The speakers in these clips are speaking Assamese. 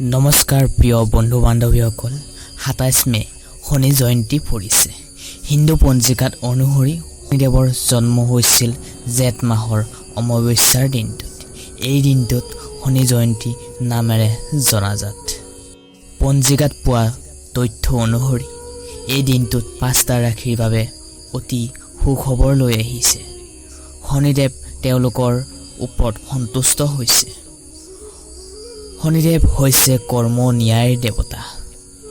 নমস্কাৰ প্ৰিয় বন্ধু বান্ধৱীসকল সাতাইছ মে' শনি জয়ন্তী পৰিছে। হিন্দু পঞ্জিকাত অনুসৰি শনিদেৱৰ জন্ম হৈছিল জেঠ মাহৰ অমাৱস্যাৰ দিনটোত। এই দিনটোত শনি জয়ন্তী নামেৰে জনাজাত। পঞ্জিকাত পোৱা তথ্য অনুসৰি এই দিনটোত পাঁচটা ৰাশিৰ বাবে অতি সুখবৰ লৈ আহিছে। শনিদেৱ তেওঁলোকৰ ওপৰত সন্তুষ্ট হৈছে। শনিদেৱ হৈছে কৰ্ম ন্যায়ৰ দেৱতা।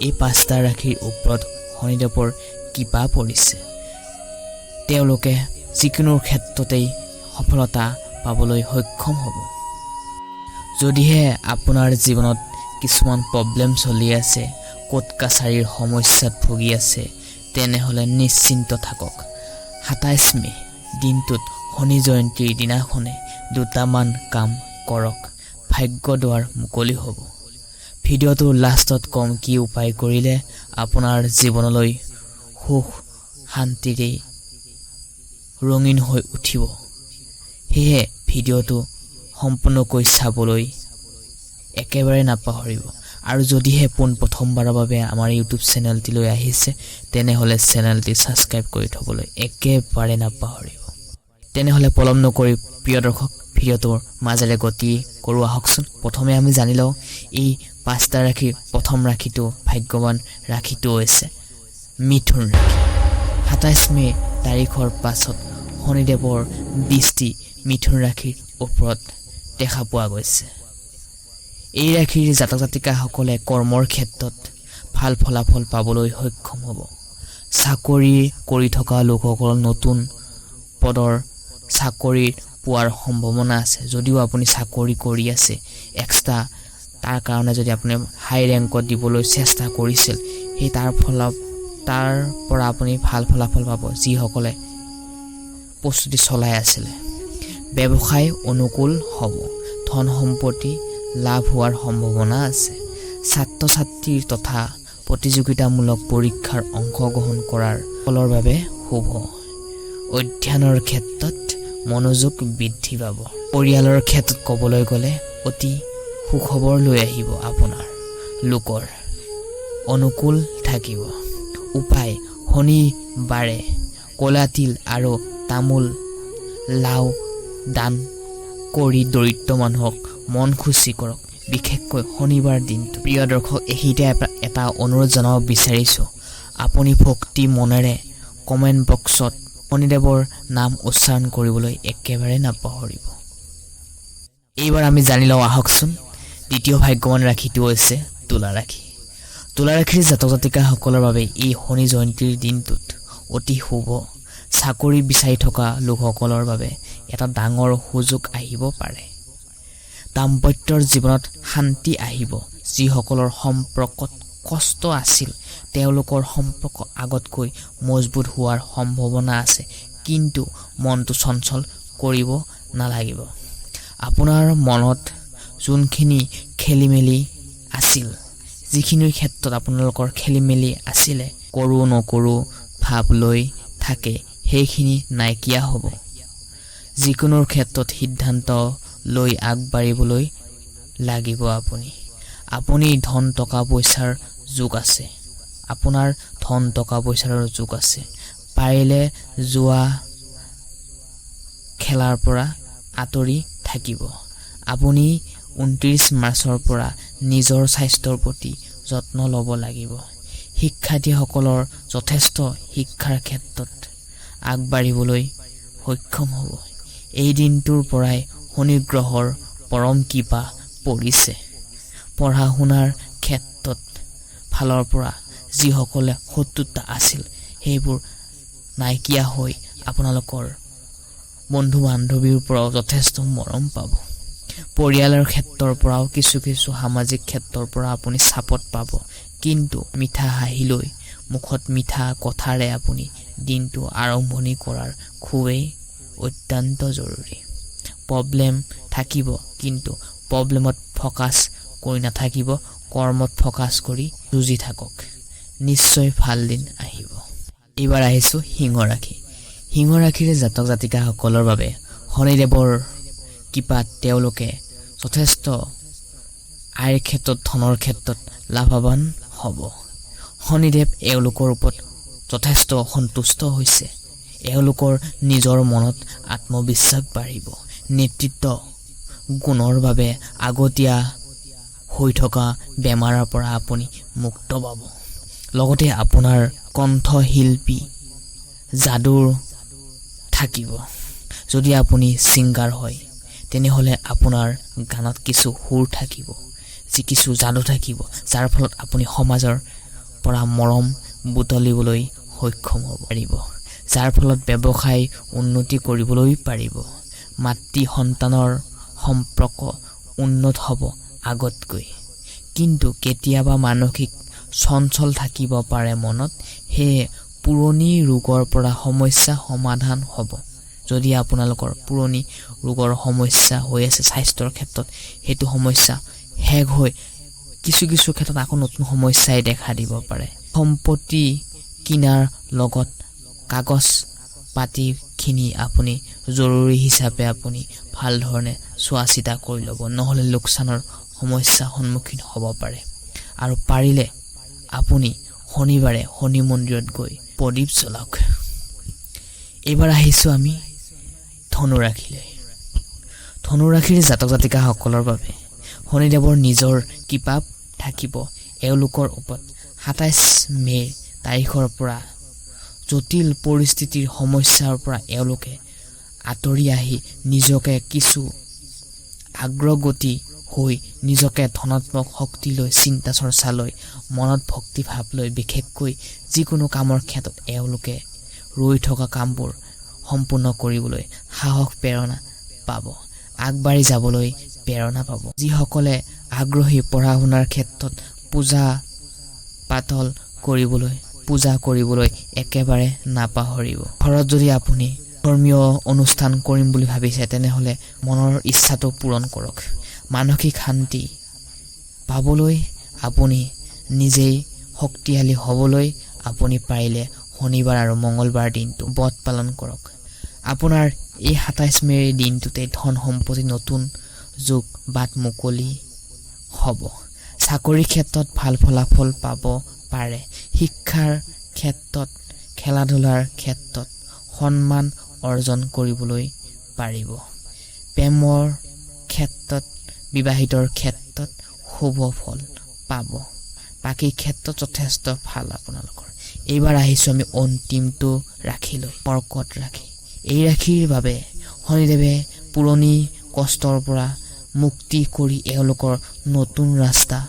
এই পাঁচটা ৰাশিৰ ওপৰত শনিদেৱৰ কৃপা পৰিছে। তেওঁলোকে যিকোনো ক্ষেত্ৰতেই সফলতা পাবলৈ সক্ষম হ'ব। যদিহে আপোনাৰ জীৱনত কিছুমান প্ৰব্লেম চলি আছে কোৰ্ট কাছাৰীৰ সমস্যাত ভুগি আছে তেনেহ'লে নিশ্চিন্ত থাকক। সাতাইছ মে' দিনটোত শনি জয়ন্তীৰ দিনাখনে দুটামান কাম কৰক। ভাগ্য দুৱাৰ মুকলি হ'ব। ভিডিঅ'টোৰ লাষ্টত কম কি উপায় কৰিলে আপোনাৰ জীৱনলৈ সুখ শান্তিৰে ৰঙীন হৈ উঠিব। সেয়েহে ভিডিঅ'টো সম্পূৰ্ণকৈ চাবলৈ একেবাৰে নাপাহৰিব। আৰু যদিহে পোনপ্ৰথমবাৰৰ বাবে আমাৰ ইউটিউব চেনেলটিলৈ আহিছে, তেনেহ'লে চেনেলটি ছাবস্ক্ৰাইব কৰি থ'বলৈ একেবাৰে নাপাহৰিব। তেনেহ'লে পলম নকৰি প্ৰিয় দৰ্শক ভিডিঅ'টোৰ মাজেৰে গতি কৰোঁ আহকচোন প্ৰথমে আমি জানি লওঁ এই পাঁচটা ৰাশিৰ প্ৰথম ৰাশিটো ভাগ্যৱান ৰাশিটো হৈছে মিথুন ৰাশি। সাতাইছ মে' তাৰিখৰ পাছত শনিদেৱৰ দৃষ্টি মিথুন ৰাশিৰ ওপৰত দেখা পোৱা গৈছে। এই ৰাশিৰ জাতক জাতিকাসকলে কৰ্মৰ ক্ষেত্ৰত ভাল ফলাফল পাবলৈ সক্ষম হ'ব। চাকৰি কৰি থকা লোকসকলৰ নতুন পদৰ চাকৰি পোৱাৰ সম্ভাৱনা আছে। যদিও আপুনি চাকৰি কৰি আছে এক্সট্ৰা তাৰ কাৰণে যদি আপুনি হাই ৰেংকত দিবলৈ চেষ্টা কৰিছিল সেই তাৰ ফলত তাৰ পৰা আপুনি ভাল ফলাফল পাব যিসকলে প্ৰস্তুতি চলাই আছিলে। ব্যৱসায় অনুকূল হ'ব। ধন সম্পত্তি লাভ হোৱাৰ সম্ভাৱনা আছে। ছাত্ৰ ছাত্ৰীৰ তথা প্ৰতিযোগিতামূলক পৰীক্ষাৰ অংশগ্ৰহণ কৰাৰ ফলৰ বাবে শুভ। অধ্যয়নৰ ক্ষেত্ৰত মনোযোগ বৃদ্ধি পাব। পৰিয়ালৰ ক্ষেত্ৰত ক'বলৈ গ'লে অতি সুখবৰ লৈ আহিব আপোনাৰ। লোকৰ অনুকূল থাকিব। উপায় শনিবাৰে ক'লা তিল আৰু তামোল লাও দান কৰি দৰিদ্ৰ মানুহক মন খুচি কৰক। বিশেষকৈ শনিবাৰ দিনটো। প্ৰিয় দৰ্শক এইখিনিতে এটা অনুৰোধ জনাব বিচাৰিছোঁ। আপুনি ভক্তি মনেৰে কমেণ্ট বক্সত শনিদেৱৰ নাম উচ্চাৰণ কৰিবলৈ একেবাৰে নাপাহৰিব। এইবাৰ আমি জানি লওঁ আহকচোন দ্বিতীয় ভাগ্যৱান ৰাশিটো হৈছে তুলা ৰাশি। তুলা ৰাশিৰ জাতক জাতিকাসকলৰ বাবে এই শনি জয়ন্তীৰ দিনটোত অতি শুভ। চাকৰি বিচাৰি থকা লোকসকলৰ বাবে এটা ডাঙৰ সুযোগ আহিব পাৰে। দাম্পত্যৰ জীৱনত শান্তি আহিব যিসকলৰ সম্পৰ্কত কষ্ট আছিল। তেওঁলোকৰ সম্পৰ্ক আগতকৈ মজবুত হোৱাৰ সম্ভাৱনা আছে কিন্তু মনটো চঞ্চল কৰিব নালাগিব। আপোনাৰ মনত যোনখিনি খেলি মেলি আছিল যিখিনিৰ ক্ষেত্ৰত আপোনালোকৰ খেলি মেলি আছিলে কৰোঁ নকৰোঁ ভাৱ লৈ থাকে সেইখিনি নাইকিয়া হ'ব। যিকোনো ক্ষেত্ৰত সিদ্ধান্ত লৈ আগবাঢ়িবলৈ লাগিব আপুনি। আপুনি ধন টকা পইচাৰ যোগ আছে। আপোনাৰ ধন টকা পইচাৰ যোগ আছে। পাৰিলে যোৱা খেলাৰ পৰা আঁতৰি থাকিব। আপুনি ঊনত্ৰিছ মাৰ্চৰ পৰা নিজৰ স্বাস্থ্যৰ প্ৰতি যত্ন ল'ব লাগিব। শিক্ষাৰ্থীসকলৰ যথেষ্ট শিক্ষাৰ ক্ষেত্ৰত আগবাঢ়িবলৈ সক্ষম হ'ব। এই দিনটোৰ পৰাই শনি গ্ৰহৰ পৰম কৃপা পৰিছে। পঢ়া শুনাৰ ক্ষেত্ৰত ফালৰ পৰা যিসকলে শত্ৰুতা আছিল সেইবোৰ নাইকিয়া হৈ আপোনালোকৰ বন্ধু বান্ধৱীৰ পৰাও যথেষ্ট মৰম পাব। পৰিয়ালৰ ক্ষেত্ৰৰ পৰাও কিছু কিছু সামাজিক ক্ষেত্ৰৰ পৰা আপুনি চাপত পাব। কিন্তু মিঠা হাঁহি লৈ মুখত মিঠা কথাৰে আপুনি দিনটো আৰম্ভণি কৰাৰ খুবেই অত্যন্ত জৰুৰী। প্ৰব্লেম থাকিব কিন্তু প্ৰব্লেমত ফ'কাছ কৰি নাথাকিব কৰ্মত ফ'কাছ কৰি যুঁজি থাকক। নিশ্চয় ভাল দিন আহিব। এইবাৰ আহিছোঁ সিংহ ৰাশি সিংহ ৰাশিৰ জাতক জাতিকাসকলৰ বাবে শনিদেৱৰ কৃপাত তেওঁলোকে যথেষ্ট আইৰ ক্ষেত্ৰত ধনৰ ক্ষেত্ৰত লাভৱান হ'ব। শনিদেৱ এওঁলোকৰ ওপৰত যথেষ্ট সন্তুষ্ট হৈছে। এওঁলোকৰ নিজৰ মনত আত্মবিশ্বাস বাঢ়িব। নেতৃত্ব গুণৰ বাবে আগতীয়া হৈ থকা বেমাৰৰ পৰা আপুনি মুক্ত পাব। লগতে আপোনাৰ কণ্ঠশিল্পী যাদুৰ থাকিব। যদি আপুনি ছিংগাৰ হয় তেনেহ'লে আপোনাৰ গানত কিছু সুৰ থাকিব যি কিছু যাদু থাকিব যাৰ ফলত আপুনি সমাজৰ পৰা মৰম বুটলিবলৈ সক্ষম হ'ব পাৰিব। যাৰ ফলত ব্যৱসায় উন্নতি কৰিবলৈ পাৰিব। মাতৃ সন্তানৰ সম্পৰ্ক উন্নত হ'ব। আগতকৈ। কিন্তু কেতিয়াবা মানসিক চঞ্চল থাকিব পাৰে মনত সেয়ে পুৰণি ৰোগৰ পৰা সমস্যা সমাধান হ'ব। যদি আপোনালোকৰ পুৰণি ৰোগৰ সমস্যা হৈ আছে স্বাস্থ্যৰ ক্ষেত্ৰত সেইটো সমস্যা শেষ হৈ কিছু কিছু ক্ষেত্ৰত আকৌ নতুন সমস্যাই দেখা দিব পাৰে। সম্পত্তি কিনাৰ লগত কাগজ পাতিখিনি আপুনি জৰুৰী হিচাপে আপুনি ভাল ধৰণে চোৱা চিতা কৰি ল'ব। নহ'লে লোকচানৰ সমস্যাৰ সন্মুখীন হ'ব পাৰে। আৰু পাৰিলে আপুনি শনিবাৰে শনি মন্দিৰত গৈ প্ৰদীপ জ্বলাওক। এইবাৰ আহিছোঁ আমি ধনুৰাশিলৈ। ধনুৰাশিৰ জাতক জাতিকাসকলৰ বাবে শনিদেৱৰ নিজৰ কৃপা থাকিব। এওঁলোকৰ ওপৰত সাতাইছ মে'ৰ তাৰিখৰ পৰা জটিল পৰিস্থিতিৰ সমস্যাৰ পৰা এওঁলোকে আঁতৰি আহি নিজকে কিছু আগ্ৰগতি হৈ নিজকে ধনাত্মক শক্তিলৈ চিন্তা চৰ্চালৈ মনত ভক্তিভাৱ লৈ বিশেষকৈ যিকোনো কামৰ ক্ষেত্ৰত এওঁলোকে ৰৈ থকা কামবোৰ সম্পূৰ্ণ কৰিবলৈ সাহস প্ৰেৰণা পাব আগবাঢ়ি যাবলৈ প্ৰেৰণা পাব। যিসকলে আগ্ৰহী পঢ়া শুনাৰ ক্ষেত্ৰত পূজা পাতল কৰিবলৈ পূজা কৰিবলৈ একেবাৰে নাপাহৰিব। ঘৰত যদি আপুনি ধৰ্মীয় অনুষ্ঠান কৰিম বুলি ভাবিছে তেনেহ'লে মনৰ ইচ্ছাটো পূৰণ কৰক। মানসিক শান্তি পাবলৈ আপুনি নিজেই শক্তিশালী হ'বলৈ আপুনি পাৰিলে শনিবাৰ আৰু মঙলবাৰ দিনটো ব্ৰত পালন কৰক। আপোনাৰ এই সাতাইছ মে'ৰ দিনটোতে ধন সম্পত্তি নতুন যুগ বাট মুকলি হ'ব। চাকৰিৰ ক্ষেত্ৰত ভাল ফলাফল পাব পাৰে। শিক্ষাৰ ক্ষেত্ৰত খেলা ধূলাৰ ক্ষেত্ৰত সন্মান অৰ্জন কৰিবলৈ পাৰিব। প্ৰেমৰ ক্ষেত্ৰত বিবাহিতৰ ক্ষেত্ৰত শুভ ফল পাব। বাকী ক্ষেত্ৰত যথেষ্ট ভাল আপোনালোকৰ। এইবাৰ আহিছোঁ আমি অন্তিমটো ৰাশিলৈ কৰ্কট ৰাশি। এই ৰাশিৰ বাবে শনিদেৱে পুৰণি কষ্টৰ পৰা মুক্তি কৰি এওঁলোকৰ নতুন ৰাস্তা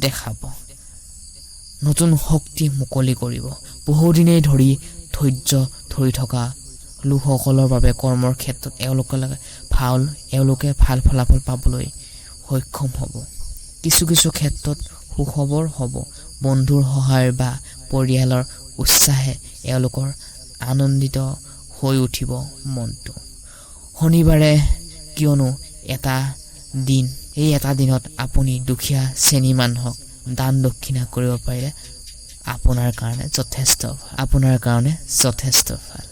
দেখাব। নতুন শক্তি মুকলি কৰিব। বহুদিনেই ধৰি ধৈৰ্য ধৰি থকা লোকসকলৰ বাবে কৰ্মৰ ক্ষেত্ৰত এওঁলোকে ভাল এওঁলোকে ভাল ফলাফল পাবলৈ সক্ষম হ'ব। কিছু কিছু ক্ষেত্ৰত সুখবৰ হ'ব। বন্ধুৰ সহায় বা পৰিয়ালৰ উৎসাহে এওঁলোকৰ আনন্দিত হৈ উঠিব মনটো। শনিবাৰে কিয়নো এটা দিন এই এটা দিনত আপুনি দুখীয়া শ্ৰেণী মানুহক দান দক্ষিণা কৰিব পাৰিলে আপোনাৰ কাৰণে যথেষ্ট আপোনাৰ কাৰণে যথেষ্ট ভালো।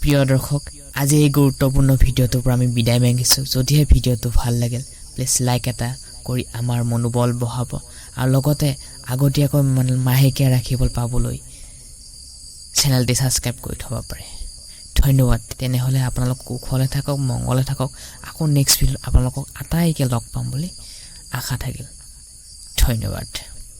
প্ৰিয় দৰ্শক, আজি এই গুৰুত্বপূৰ্ণ ভিডিঅ'টোৰ পৰা আমি বিদায় মাগিছোঁ। যদিহে ভিডিঅ'টো ভালো লাগিল প্লিজ লাইক এটা কৰি আমাৰ মনোবল বঢ়াব। আৰু লগতে আগতীয়াকৈ মানে মাহেকীয়া ৰাখিবলৈ পাবলৈ চেনেলটি ছাবস্ক্ৰাইব কৰি থ'ব পাৰে। ধন্যবাদ। তেনেহ'লে আপোনালোক কুশলে থাকক, মংগলে থাকক। আকৌ নেক্সট ভিডিঅ'ত আপোনালোকক আটাইকে লগ পাম বুলি আশা থাকিল। ধন্যবাদ।